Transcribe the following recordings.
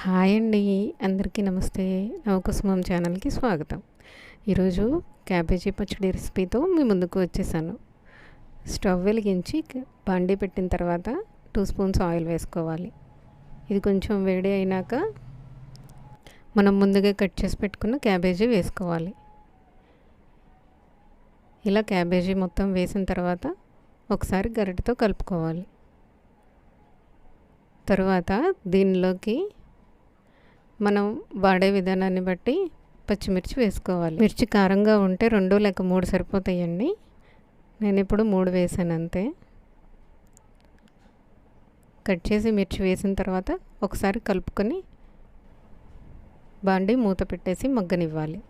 Hi అండి. అందరికీ నమస్తే. నవకుసుమం ఛానల్కి స్వాగతం. ఈరోజు క్యాబేజీ పచ్చడి రెసిపీతో మీ ముందుకు వచ్చేసాను. స్టవ్ వెలిగించి బాండీ పెట్టిన తర్వాత టూ స్పూన్స్ ఆయిల్ వేసుకోవాలి. ఇది కొంచెం వేడి అయినాక మనం ముందుగా కట్ చేసి పెట్టుకున్న క్యాబేజీ వేసుకోవాలి. ఇలా క్యాబేజీ మొత్తం వేసిన తర్వాత ఒకసారి గరిటతో కలుపుకోవాలి. తర్వాత దీనిలోకి మనం వాడే విధానాన్ని బట్టి పచ్చిమిర్చి వేసుకోవాలి. మిర్చి కారంగా ఉంటే రెండు లేక మూడు సరిపోతాయండి. నేను ఇప్పుడు మూడు వేసాను అంతే. కట్ చేసి మిర్చి వేసిన తర్వాత ఒకసారి కలుపుకొని బాండి మూత పెట్టేసి మగ్గనివ్వాలి.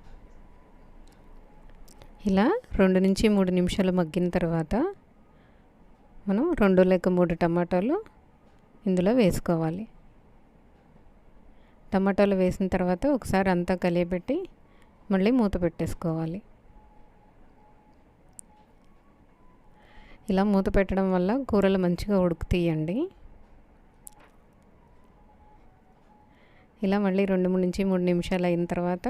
ఇలా రెండు నుంచి మూడు నిమిషాలు మగ్గిన తర్వాత మనం రెండు లేక మూడు టమాటాలు ఇందులో వేసుకోవాలి. టమాటాలు వేసిన తర్వాత ఒకసారి అంతా కలియబెట్టి మళ్ళీ మూత పెట్టేసుకోవాలి. ఇలా మూత పెట్టడం వల్ల కూరలు మంచిగా ఉడుకుతీయండి. ఇలా మళ్ళీ రెండు మూడు నుంచి మూడు నిమిషాలు అయిన తర్వాత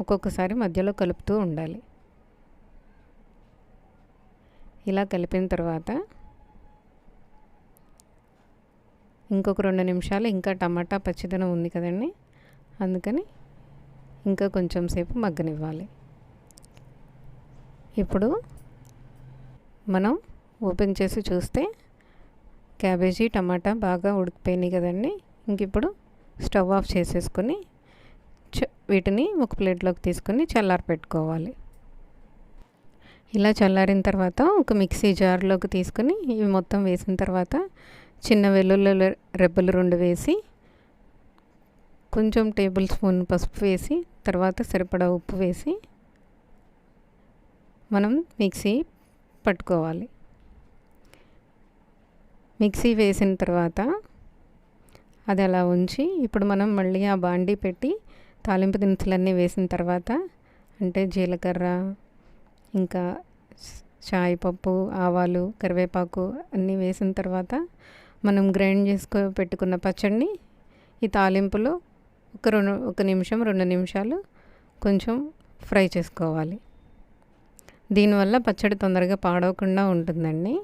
ఒక్కొక్కసారి మధ్యలో కలుపుతూ ఉండాలి. ఇలా కలిపిన తర్వాత ఇంకొక రెండు నిమిషాలు ఇంకా టమాటా పచ్చిదనం ఉంది కదండి. అందుకని ఇంకా కొంచెం సేపు మగ్గనివ్వాలి. ఇప్పుడు మనం ఓపెన్ చేసి చూస్తే క్యాబేజీ టమాటా బాగా ఉడికిపోయినాయి కదండి. ఇంక ఇప్పుడు స్టవ్ ఆఫ్ చేసేసుకొని వీటిని ఒక ప్లేట్లోకి తీసుకొని చల్లారి పెట్టుకోవాలి. ఇలా చల్లారిన తర్వాత ఒక మిక్సీ జార్లోకి తీసుకొని ఇవి మొత్తం వేసిన తర్వాత చిన్న వెల్లుల్లి రెబ్బలు రెండు వేసి కొంచెం టేబుల్ స్పూన్ పసుపు వేసి తర్వాత సరిపడా ఉప్పు వేసి మనం మిక్సీ పట్టుకోవాలి. మిక్సీ వేసిన తర్వాత అది అలా ఉంచి ఇప్పుడు మనం మళ్ళీ ఆ బాండీ పెట్టి తాలింపు దినుసులన్నీ వేసిన తర్వాత అంటే జీలకర్ర ఇంకా చాయ్ పప్పు ఆవాలు కరివేపాకు అన్నీ వేసిన తర్వాత మనం గ్రైండ్ చేసుకో పెట్టుకున్న పచ్చడిని ఈ తాలింపులో ఒక రెండు ఒక నిమిషం రెండు నిమిషాలు కొంచెం ఫ్రై చేసుకోవాలి. దీనివల్ల పచ్చడి తొందరగా పాడవకుండా ఉంటుందండి.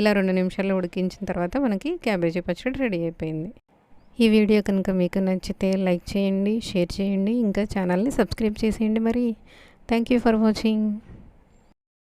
ఇలా రెండు నిమిషాలు ఉడికించిన తర్వాత మనకి క్యాబేజీ పచ్చడి రెడీ అయిపోయింది. ఈ వీడియో కనుక మీకు నచ్చితే లైక్ చేయండి షేర్ చేయండి ఇంకా ఛానల్ని సబ్స్క్రైబ్ చేసేయండి మరి. Thank you for watching.